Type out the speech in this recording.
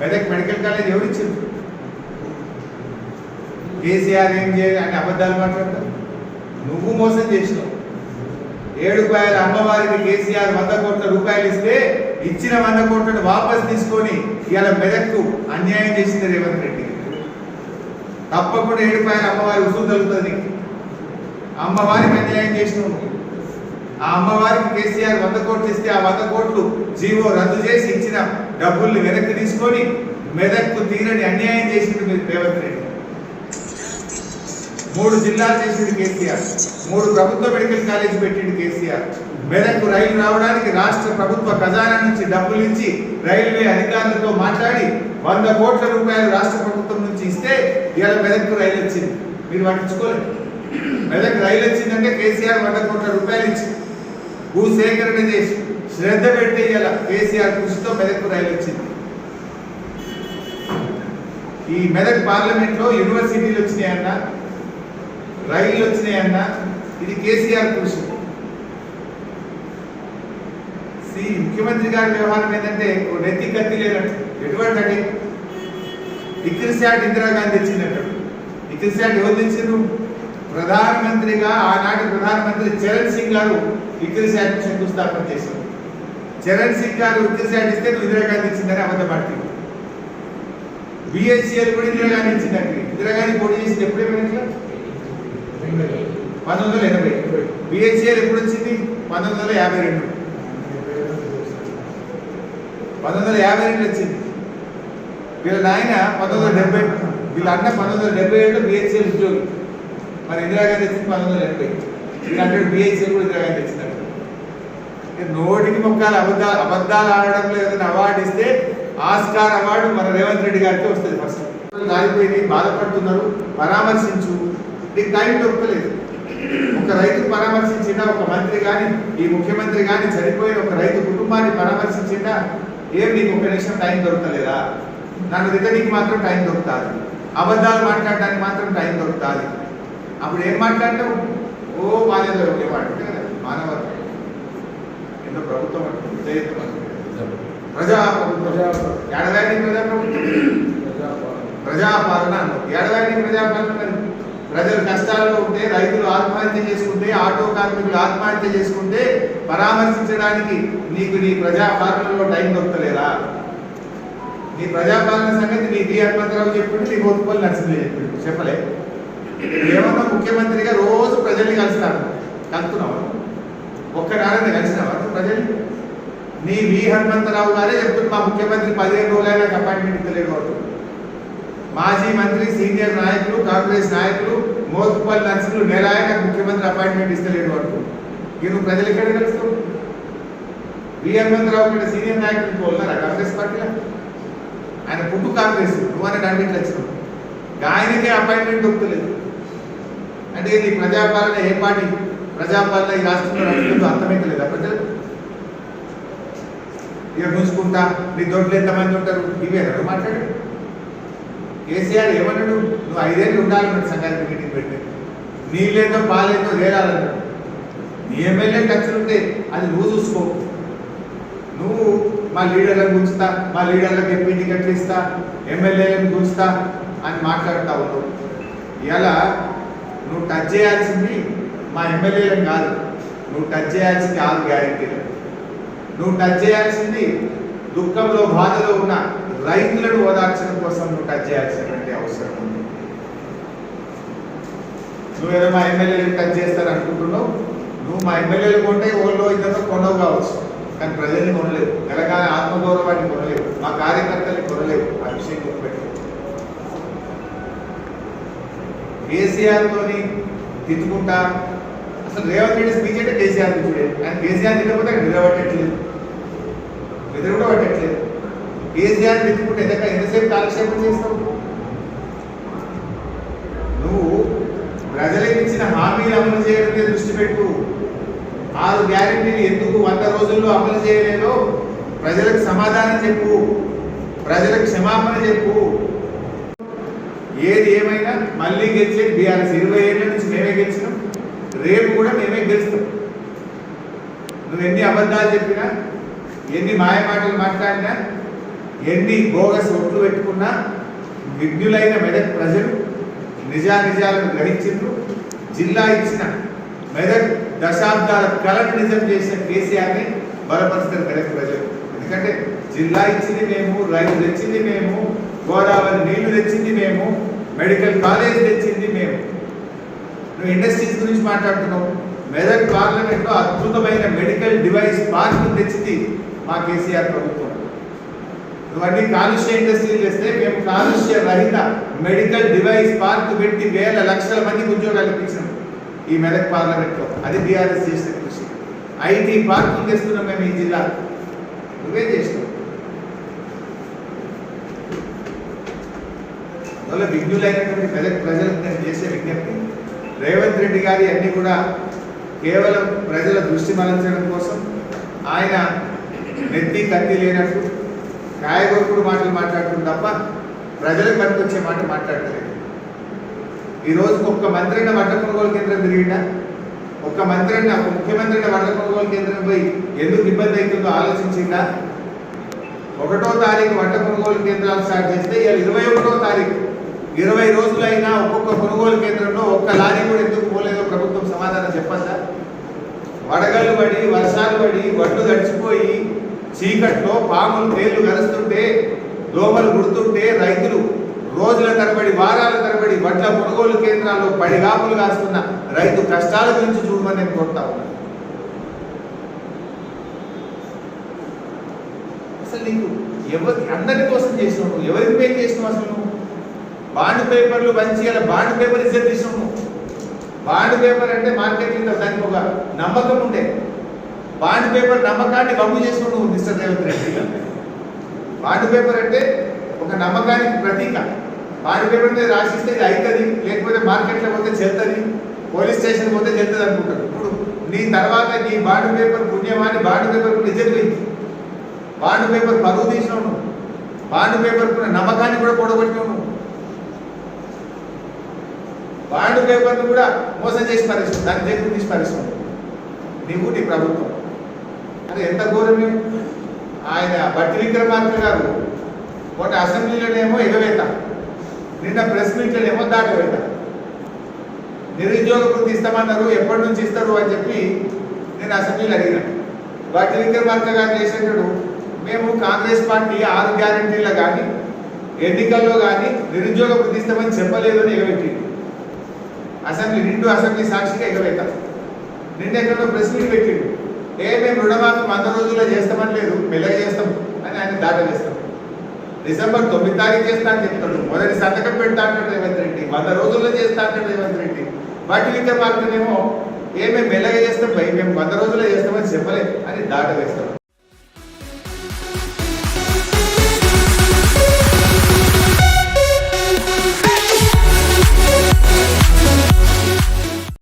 Medak medical college ఎవరు ఇచ్చింది కేసీఆర్ ఏం చేయాలి అని అబద్ధాలు మాట్లాడతావు నువ్వు మోసం చేసినావు. ఏడు రూపాయల అమ్మవారికి కేసీఆర్ వంద కోట్ల రూపాయలు ఇస్తే ఇచ్చిన వంద కోట్లను వాపస్ తీసుకొని ఇవాళ మెదక్కు అన్యాయం చేసింది రేవంత్ రెడ్డి. తప్పకుండా ఏడు రూపాయల అమ్మవారి ఉసులు తగ్గుతుంది అమ్మవారికి అన్యాయం చేసినావు ఆ అమ్మవారికి కేసీఆర్ వంద కోట్లు ఇస్తే ఆ వంద కోట్లు జీవో రద్దు చేసి ఇచ్చిన డబ్బుల్ని వెనక్కి తీసుకొని మెదక్కు తీరని అన్యాయం చేసిండు మీరు రేవంత్ రెడ్డి. మూడు జిల్లాలు చేసిండు కేసీఆర్. మూడు ప్రభుత్వ మెడికల్ కాలేజ్ పెట్టిండు కేసీఆర్. మెదక్కు రైలు రావడానికి రాష్ట్ర ప్రభుత్వ ఖజానా నుంచి డబ్బులు ఇచ్చి రైల్వే అధికారులతో మాట్లాడి వంద కోట్ల రూపాయలు రాష్ట్ర ప్రభుత్వం నుంచి ఇస్తే ఇవాళ మెదక్కు రైలు వచ్చింది. మీరు పట్టించుకోలేదు. మెదక్ రైలు వచ్చిందంటే కేసీఆర్ వంద కోట్ల రూపాయలు ఇచ్చి భూసేకరణ చేసి శ్రద్ధ పెట్టి ఇలా కేసీఆర్ కృషితో మెదక్ రైలు వచ్చింది. ఈ మెదక్ పార్లమెంట్లో యూనివర్సిటీలు వచ్చినాయన్న రైళ్ళు వచ్చినాయన్న ఇది కేసీఆర్ కృషి. సి ముఖ్యమంత్రి గారి వ్యవహారం ఏంటంటే నెత్తి కత్తి లేనట్టు. ఎటువంటి అంటే ఇక్రిసాట్ ఇందిరాగాంధీ తెచ్చిందంటాడు ఇక్రిసాట్ ఎవరు తెచ్చిండ్రు? ప్రధానమంత్రిగా ఆనాటి ప్రధానమంత్రి చరణ్ సింగ్ గారు ఇక్రిసాట్ శంకుస్థాపన చేశారు. చరణ్ సింగ్ గారు ఇక్రిసాట్ ఇస్తే నువ్వు ఇందిరాగాంధీ ఇచ్చిందని అబద్ధపడుతుంది బిఎస్సీఎల్ కూడా ఇందిరాగాంధీ ఇచ్చిందండి. ఇందిరాగాంధీ పోటీ చేసింది ఎప్పుడే పోయినట్లా పంతొమ్మిది వందల ఎనభై. బిఎస్సీఎల్ ఎప్పుడు వచ్చింది? పంతొమ్మిది వందల యాభై రెండు. పంతొమ్మిది వందల యాభై రెండు వచ్చింది. వీళ్ళ నాయన పంతొమ్మిది వందల డెబ్బై వీళ్ళ అన్న పంతొమ్మిది వందల డెబ్బై ఏడు బిహెచ్ఎల్ ఉద్యోగి. మరి ఇందిరాగాంధీ వచ్చింది పంతొమ్మిది వందల ఎనభై. వీళ్ళు అంటే బిహెచ్ఎల్ కూడా ఇందిరాగాంధీ వచ్చిందంట నోటికి మొక్కలు అబద్ధాలు అబద్ధాలు ఆడడం లేదని అవార్డు ఇస్తే ఆస్కార్ అవార్డు మన రేవంత్ రెడ్డి గారికి వస్తుంది ఫస్ట్ దారిపోయింది బాధపడుతున్నారు పరామర్శించు. నీకు టైం దొరకలేదు. ఒక రైతు పరామర్శించిందా ఒక మంత్రి కానీ ఈ ముఖ్యమంత్రి కానీ చనిపోయిన ఒక రైతు కుటుంబాన్ని పరామర్శించిందా ఏం నీకు ఒక నిమిషం టైం దొరకలేదా? నన్ను దగ్గర నీకు మాత్రం టైం దొరుకుతుంది. అబద్ధాలు మాట్లాడడానికి మాత్రం టైం దొరుకుతుంది. అప్పుడు ఏం మాట్లాడతావు ఓ మానేదో ఏమంటే కదా మానవత్వం ఎన్నో ప్రభుత్వం అంటుంది ప్రజా ప్రభుత్వం ప్రజా ప్రభుత్వం ప్రజాపాలన. ఏడదాన్ని ప్రజాపాలన మరి? ప్రజలు కష్టాల్లో ఉంటే రైతులు ఆత్మహత్య చేసుకుంటే ఆటో కార్మికులు ఆత్మహత్య చేసుకుంటే పరామర్శించడానికి నీకు నీ ప్రజాపాలనలో టైం దొరకలేదా? నీ ప్రజాపాలన సంగతి నీ డి హనుమంతరావు చెప్పిండు నీ గోతుపల్లి నరసింహ చెప్పిండు. చెప్పలే. ఏమన్నా ముఖ్యమంత్రిగా రోజు ప్రజల్ని కలుస్తాను కలుస్తున్నావా ఒక్కడాలని కలిసినావా నువ్వు ప్రజల్ని? నీ వి హనుమంతరావు గారే చెప్తున్నారు మా ముఖ్యమంత్రి పదిహేను రోజులైనా అపాయింట్మెంట్ ఇస్తలేడు మాజీ మంత్రి సీనియర్ నాయకులు కాంగ్రెస్ నాయకులు మోతుపల్లి నర్సులు నెలాయన ముఖ్యమంత్రి అపాయింట్మెంట్ ఇస్తలేడు అంటూ ఇక ప్రజలు ఎక్కడ కలుస్తావు వి హనుమంతరావు ఇక్కడ సీనియర్ నాయకులు ఉన్నారా కాంగ్రెస్ పార్టీలో. ఆయన పుట్టు కాంగ్రెస్. నువ్వు అని అన్నింటి వచ్చినావు ఆయనకే అపాయింట్మెంట్ దొరుకుతలేదు. అంటే ఇది ప్రజాపాలన ఏ పార్టీ ప్రజాపాలన ఈ రాష్ట్రంలో నడుస్తుందో అర్థమైతలేదా ప్రజలు? ఇక గుంజుకుంటా నీ దొడ్లు ఎంతమంది ఉంటారు? ఇవే నువ్వు మాట్లాడు కేసీఆర్ ఏమన్నాడు? నువ్వు ఐదేళ్ళు ఉండాలన్నాడు సంఘానికి మీటింగ్ పెట్టి నీళ్ళేదో పాలేదో తేలాలన్నాడు నీ ఎమ్మెల్యే ఖర్చులు ఉంటే అది నువ్వు చూసుకో. నువ్వు మా లీడర్లకు గుంచుతా మా లీడర్లకు ఎంపీ టికెట్లు ఇస్తా ఎమ్మెల్యేలను గుంచుతా అని మాట్లాడుతూ ఉన్నావు. ఇలా నువ్వు టచ్ చేయాల్సింది మా ఎమ్మెల్యేలను కాదు. నువ్వు టచ్ చేయాల్సింది ఆరు గ్యారెంటీలు నువ్వు టచ్ చేయాల్సింది దుఃఖంలో బాధలో ఉన్న రైతులను ఓదార్చడం కోసం నువ్వు టచ్ చేయాల్సినటువంటి అవసరం ఉంది. నువ్వేదో మా ఎమ్మెల్యేలు టచ్ చేస్తారు అనుకుంటున్నావు నువ్వు మా ఎమ్మెల్యేలు కొంటే ఓళ్ళో ఇద్దరు కొనవు కావచ్చు. కానీ ప్రజల్ని కొనలేవు తెలంగాణ ఆత్మగౌరవాన్ని కొనలేవు మా కార్యకర్తల్ని కొనలేవు ఆ విషయం గుర్తుపెట్టు కేసీఆర్తో తిట్టుకుంటా. అసలు రేవంత్ రెడ్డి స్పీచ్ అంటే కేసీఆర్ చూడే. ఆయన కేసీఆర్ తిట్టకపోతే అక్కడ నిద్రపట్టట్లేదు నిద్ర కూడా పట్టట్లేదు. కేసీఆర్ తిట్టుకుంటే ఎంత ఎంతసేపు కాలక్షేపం చేస్తావు? నువ్వు ప్రజలకు ఇచ్చిన హామీలు అమలు చేయడం మీద దృష్టి పెట్టు. ఆరు గ్యారెంటీలు ఎందుకు వంద రోజుల్లో అమలు చేయలేదో ప్రజలకు సమాధానం చెప్పు. ప్రజలకు క్షమాపణ చెప్పు. ఏది ఏమైనా మళ్ళీ గెలిచేది బీఆర్ఎస్. ఇరవై ఏళ్ళ నుంచి మేమే గెలిచినాం. రేపు కూడా మేమే గెలుస్తాం. నువ్వు ఎన్ని అబద్ధాలు చెప్పినా ఎన్ని మాయమాటలు మాట్లాడినా ఎన్ని బోగస్ ఒట్లు పెట్టుకున్నా విజ్ఞులైన మెదక్ ప్రజలు నిజానిజాలను గ్రహించిండ్రు జిల్లా ఇచ్చిన మెదక్ దశాబ్దాల కళను నిజం చేసిన కేసీఆర్ని బలపరుస్తారు మెదక్ ప్రజలు. ఎందుకంటే జిల్లా ఇచ్చింది మేము రైతు తెచ్చింది మేము గోదావరి నీళ్ళు తెచ్చింది మేము మెడికల్ కాలేజ్ తెచ్చింది మేము. నువ్వు ఇండస్ట్రీస్ గురించి మాట్లాడుతున్నావు. మెదక్ పార్లమెంట్లో అద్భుతమైన మెడికల్ డివైస్ పార్క్ తెచ్చింది మా కేసీఆర్ ప్రభుత్వం. నువ్వన్నీ కాలుష్య ఇండస్ట్రీ చేస్తే మేము కాలుష్య రహిత మెడికల్ డివైస్ పార్క్ పెట్టి వేల లక్షల మందికి ఉద్యోగాలు ఇప్పించాం ఈ మెదక్ పార్లమెంట్లో. అది బీఆర్ఎస్ చేసిన కృషి. ఐటీ పార్కులు తెస్తున్నాం మేము ఈ జిల్లా. నువ్వే చేసినావు. అందువల్ల విజ్ఞులైనటువంటి మెదక్ ప్రజలకు నేను చేసే విజ్ఞప్తి రేవంత్ రెడ్డి గారి అన్నీ కూడా కేవలం ప్రజల దృష్టి మరల్చడం కోసం ఆయన నెత్తి కత్తి లేనట్టు కాయగొరుకుడు మాటలు మాట్లాడుతుంది తప్ప ప్రజలకు పనికొచ్చే మాట మాట్లాడలేదు. ఈరోజు ఒక్క మంత్రిని వడ్ల కొనుగోలు కేంద్రం తిరిగినా ఒక్క మంత్రిని ఒక ముఖ్యమంత్రిని వడ్ల కొనుగోలు కేంద్రం పోయి ఎందుకు ఇబ్బంది అవుతుందో ఆలోచించిందా? ఒకటో తారీఖు వడ్ల కొనుగోలు కేంద్రాలు స్టార్ట్ చేస్తే ఇవాళ ఇరవై ఒకటో తారీఖు. ఇరవై రోజులైనా ఒక్కొక్క కొనుగోలు కేంద్రంలో ఒక్క లారీ కూడా ఎందుకు పోలేదో? ప్రభుత్వం సమాధానం చెప్పద్దా వడగళ్ళు పడి వర్షాలు పడి వడ్లు తడిచిపోయి చీకట్లో పాములు తేళ్ళు కలుస్తుంటే దోమలు గుడుతుంటే రైతులు రోజుల తరబడి వారాల తరబడి వడ్ల కొనుగోలు కేంద్రాల్లో పడిగాపులు కాస్తున్న రైతు కష్టాల గురించి చూడమని నేను కోరుతా ఉన్నాను అసలు నీకు ఎవరి అందరి కోసం చేసినావు? ఎవరికి పే చేసినావు అసలు నువ్వు? బాండ్ పేపర్లు మంచి అలా బాండ్ పేపర్ ఇస్తే తీసినావు బాండ్ పేపర్ అంటే మార్కెట్లో దానికి ఒక నమ్మకం ఉండే. బాండ్ పేపర్ నమ్మకాన్ని వమ్ము చేసినావు mister Revanth Reddy. Bond paper అంటే ఒక నమ్మకానికి ప్రతీక. బాండ్ పేపర్ మీద రాసిస్తే ఇది అవుతుంది లేకపోతే మార్కెట్లో పోతే చెల్తుంది. పోలీస్ స్టేషన్ పోతే చెల్తుంది అనుకుంటారు. ఇప్పుడు నీ తర్వాత నీ బాండ్ పేపర్ పుణ్యమాని బాండ్ పేపర్ కూడా నిజమైంది బాండ్ పేపర్ పరువు తీసినావు బాండ్ పేపర్ కూడా నమ్మకాన్ని కూడా పొడగొట్టినావు నువ్వు బాండ్ పేపర్ను కూడా మోసం చేసి పరిస్థితుంది దాని దగ్గర తీసి పరిస్థితుంది నీవు నీ ప్రభుత్వం. అది ఎంత ఘోరమే. ఆయన భట్టి విక్రమార్క గారు ఒకటి అసెంబ్లీలోనేమో ఎగవేత. నిన్న ప్రెస్ మీట్లోనేమో దాటవేత. నిరుద్యోగ వృత్తి ఇస్తామన్నారు ఎప్పటి నుంచి ఇస్తారు అని చెప్పి నేను అసెంబ్లీలో అడిగిన. భట్టి విక్రమార్క గారు చేసేటప్పుడు మేము కాంగ్రెస్ పార్టీ ఆరు గ్యారంటీలో కానీ ఎన్నికల్లో కానీ నిరుద్యోగ వృత్తి ఇస్తామని చెప్పలేదు అని ఎగబెట్టిండు. అసెంబ్లీ నిండు అసెంబ్లీ సాక్షిగా ఎగవేత. నిండు ఎక్కడో ప్రెస్ మీట్ పెట్టిండు. ఏ మేము రుణమాఫీ వంద రోజుల్లో చేస్తామని లేదు మెల్లగా చేస్తాం అని ఆయన దాట వేస్తాం డిసెంబర్ తొమ్మిది తారీఖు చేస్తా అని చెప్తాడు. మొదటి సంతకం పెడతా అంటాడు రేవంత్ రెడ్డి. వంద రోజుల్లో చేస్తా అంటాడు రేవంత్ రెడ్డి. వాటి విక్రమార్కనేమో ఏ మేము మెల్లగా చేస్తాం భయ మేము వంద రోజుల్లో చేస్తామని చెప్పలేదు అని దాట వేస్తాం